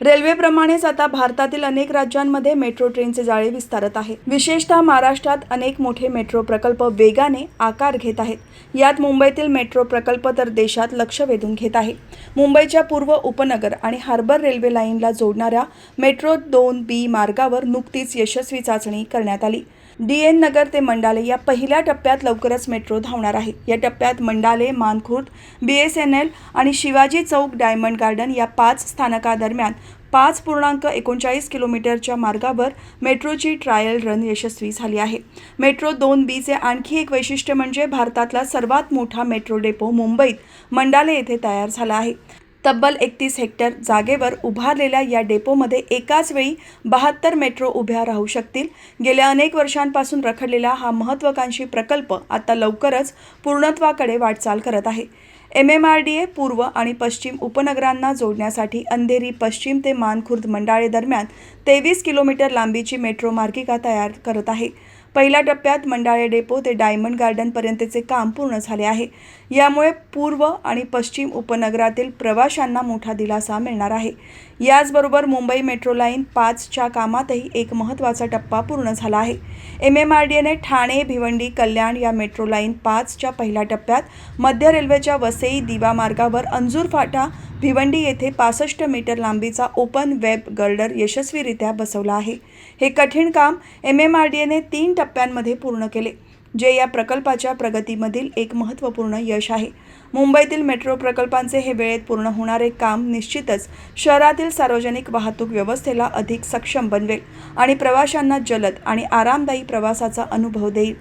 रेल्वेप्रमाणेच आता भारतातील अनेक राज्यांमध्ये मेट्रो ट्रेनचे जाळे विस्तारत आहे विशेषतः महाराष्ट्रात अनेक मोठे मेट्रो प्रकल्प वेगाने आकार घेत आहेत. यात मुंबईतील मेट्रो प्रकल्प तर देशात लक्ष वेधून घेत आहे. मुंबईच्या पूर्व उपनगर आणि हार्बर रेल्वे लाईनला जोडणाऱ्या मेट्रो दोन बी मार्गावर नुकतीच यशस्वी चाचणी करण्यात आली. डी एन नगर ते मंडाले या पहिल्या टप्प्यात लवकरच मेट्रो धावणार आहे. या टप्प्यात Mandale Mankhurd B S N L आणि शिवाजी चौक डायमंड गार्डन या पाच स्थानकादरम्यान पाच पूर्णांक एकोणचाळीस किलोमीटरच्या मार्गावर मेट्रोची ट्रायल रन यशस्वी झाली आहे. मेट्रो दोन बीचे आणखी एक वैशिष्ट्य म्हणजे भारतातला सर्वात मोठा मेट्रो डेपो मुंबईत मंडाले येथे तयार झाला आहे. तब्बल एकतीस हेक्टर जागेवर उभारलेल्या या डेपोमध्ये एकाच वेळी बहात्तर मेट्रो उभ्या राहू शकतील. गेल्या अनेक वर्षांपासून रखडलेला हा महत्त्वाकांक्षी प्रकल्प आता लवकरच पूर्णत्वाकडे वाटचाल करत आहे. M M R D A पूर्व आणि पश्चिम उपनगरांना जोडण्यासाठी अंधेरी पश्चिम ते मानखुर्द मंडाळे दरम्यान तेवीस किलोमीटर लांबीची मेट्रो मार्गिका तयार करत आहे. पहिल्या टप्प्यात मंडाळे डेपो ते डायमंड गार्डनपर्यंतचे काम पूर्ण झाले आहे. यामुळे पूर्व आणि पश्चिम उपनगरातील प्रवाशांना मोठा दिलासा मिळणार आहे. याचबरोबर मुंबई मेट्रो लाईन पाचच्या कामातही एक महत्त्वाचा टप्पा पूर्ण झाला आहे. एम एम आर डी एने ठाणे भिवंडी कल्याण या मेट्रो लाईन पाचच्या पहिल्या टप्प्यात मध्य रेल्वेच्या वसई दिवा मार्गावर अंजूर फाटा भिवंडी येथे पासष्ट मीटर लांबीचा ओपन वेब गर्डर यशस्वीरित्या बसवला आहे. हे कठीण काम एम एम आर डी एने तीन टप्प्यांमध्ये पूर्ण केले जे या प्रकल्पाच्या प्रगतीमधील एक महत्त्वपूर्ण यश आहे. मुंबईतील मेट्रो प्रकल्पांचे हे वेळेत पूर्ण होणारे काम निश्चितच शहरातील सार्वजनिक वाहतूक व्यवस्थेला अधिक सक्षम बनवेल आणि प्रवाशांना जलद आणि आरामदायी प्रवासाचा अनुभव देईल.